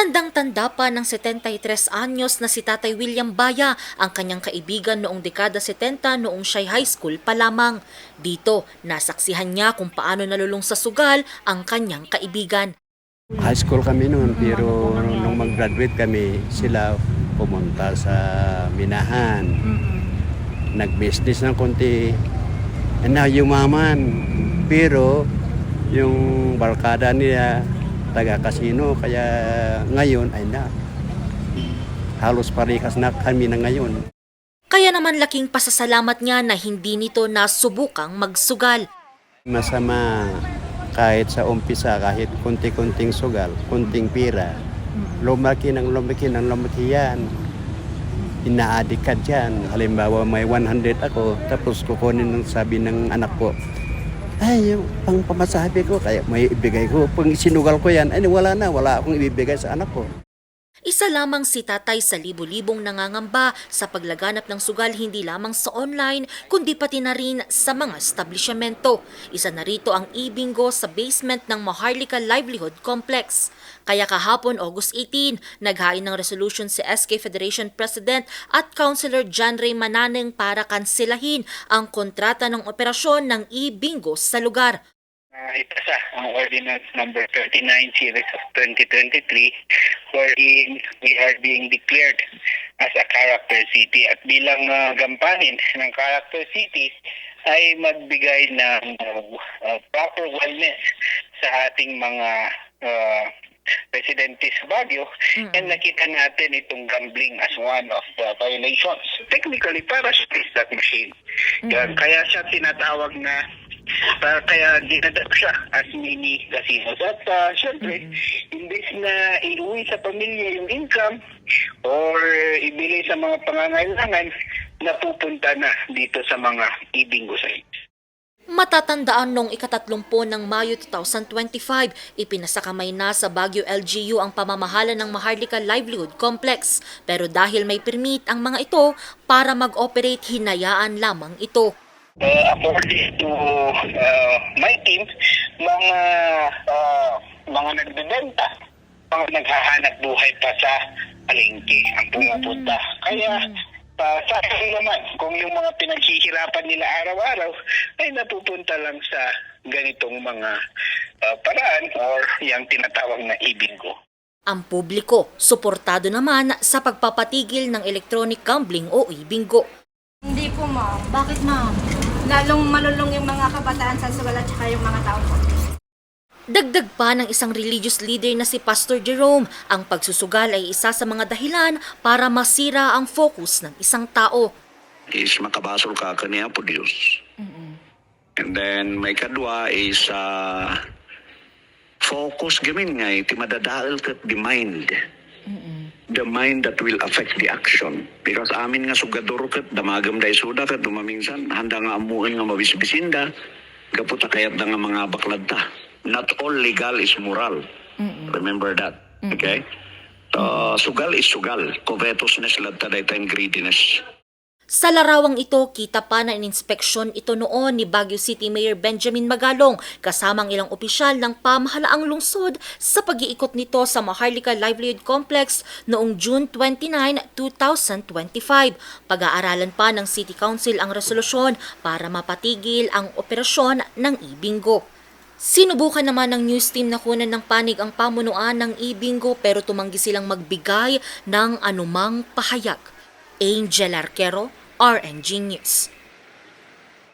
Tandang-tanda pa ng 73 anyos na si Tatay William Baya ang kanyang kaibigan noong dekada 70 noong siya'y high school pa lamang. Dito, nasaksihan niya kung paano nalulung sa sugal ang kanyang kaibigan. High school kami noon, pero nung mag-graduate kami, sila pumunta sa Minahan. Nag-business ng konti. Na yumaman. Pero yung barkada niya, taga-casino, kaya ngayon ay na. Halos parikas na kami na ngayon. Kaya naman laking pasasalamat niya na hindi nito nasubukang magsugal. Masama kahit sa umpisa, kahit kunti-kunting sugal, kunting pira, lumaki ng lumaki ng lumaki yan. Inaadik ka dyan. Halimbawa may 100 ako, tapos kukunin ng sabi ng anak ko, ay, pang pamasabi ko, kaya may ibigay ko. Pag sinugal ko yan, ay wala na, wala akong ibibigay sa anak ko. Isa lamang si tatay sa libu-libong nangangamba sa paglaganap ng sugal hindi lamang sa online kundi pati na rin sa mga establishmento. Isa na rito ang e-bingo sa basement ng Maharlika Livelihood Complex. Kaya kahapon August 18, naghain ng resolution si SK Federation President at Councilor John Ray Mananeng para kansilahin ang kontrata ng operasyon ng e-bingo sa lugar. Uh, ipasa ang Ordinance Number 39 Series of 2023 wherein we are being declared as a character city at bilang uh, gampanin ng character city ay magbigay ng uh, proper wellness sa ating mga uh, residente sa Baguio and nakita natin itong gambling as one of the violations. Technically, para is that machine. Yan, Kaya siya tinatawag na para kaya dinadap siya as mini casinos. At uh, syempre, imbes na iuwi sa pamilya yung income or ibili sa mga pangangailangan, napupunta na dito sa mga ibingo sites. Matatandaan noong ikatatlumpo ng Mayo 2025, ipinasakamay na sa Baguio LGU ang pamamahala ng Maharlika Livelihood Complex. Pero dahil may permit ang mga ito, para mag-operate hinayaan lamang ito. Uh, according to uh, my team, mga uh, mga nagbebenta, mga naghahanap buhay pa sa palengke ang pumupunta. Kaya uh, sa akin naman, kung yung mga pinaghihirapan nila araw-araw ay napupunta lang sa ganitong mga uh, paraan or yung tinatawag na ibingo. Ang publiko, suportado naman sa pagpapatigil ng electronic gambling o e-bingo. Hindi po, ma'am. Bakit ma'am? Lalong malulong yung mga kabataan sa sugal at saka yung mga tao po. Dagdag pa ng isang religious leader na si Pastor Jerome, ang pagsusugal ay isa sa mga dahilan para masira ang focus ng isang tao. is makabasol ka kaniya po Diyos. And then may kadwa is uh, focus gamin nga iti madadaal kat the mind. The mind that will affect the action. Because amin nga sugador kat damagam day suda kat dumaminsan handa nga amuan nga mabisbisinda gaputa kayat nga mga baklad ta. Not all legal is moral. Remember that. Okay? Uh, sugal is sugal. Covetousness ladta dayta greediness. Sa larawang ito, kita pa na ininspeksyon ito noon ni Baguio City Mayor Benjamin Magalong kasamang ilang opisyal ng pamahalaang lungsod sa pag-iikot nito sa Maharlika Livelihood Complex noong June 29, 2025. Pag-aaralan pa ng City Council ang resolusyon para mapatigil ang operasyon ng e-bingo. Sinubukan naman ng news team na kunan ng panig ang pamunuan ng e-bingo pero tumanggi silang magbigay ng anumang pahayag. Angel Arquero, RNG News.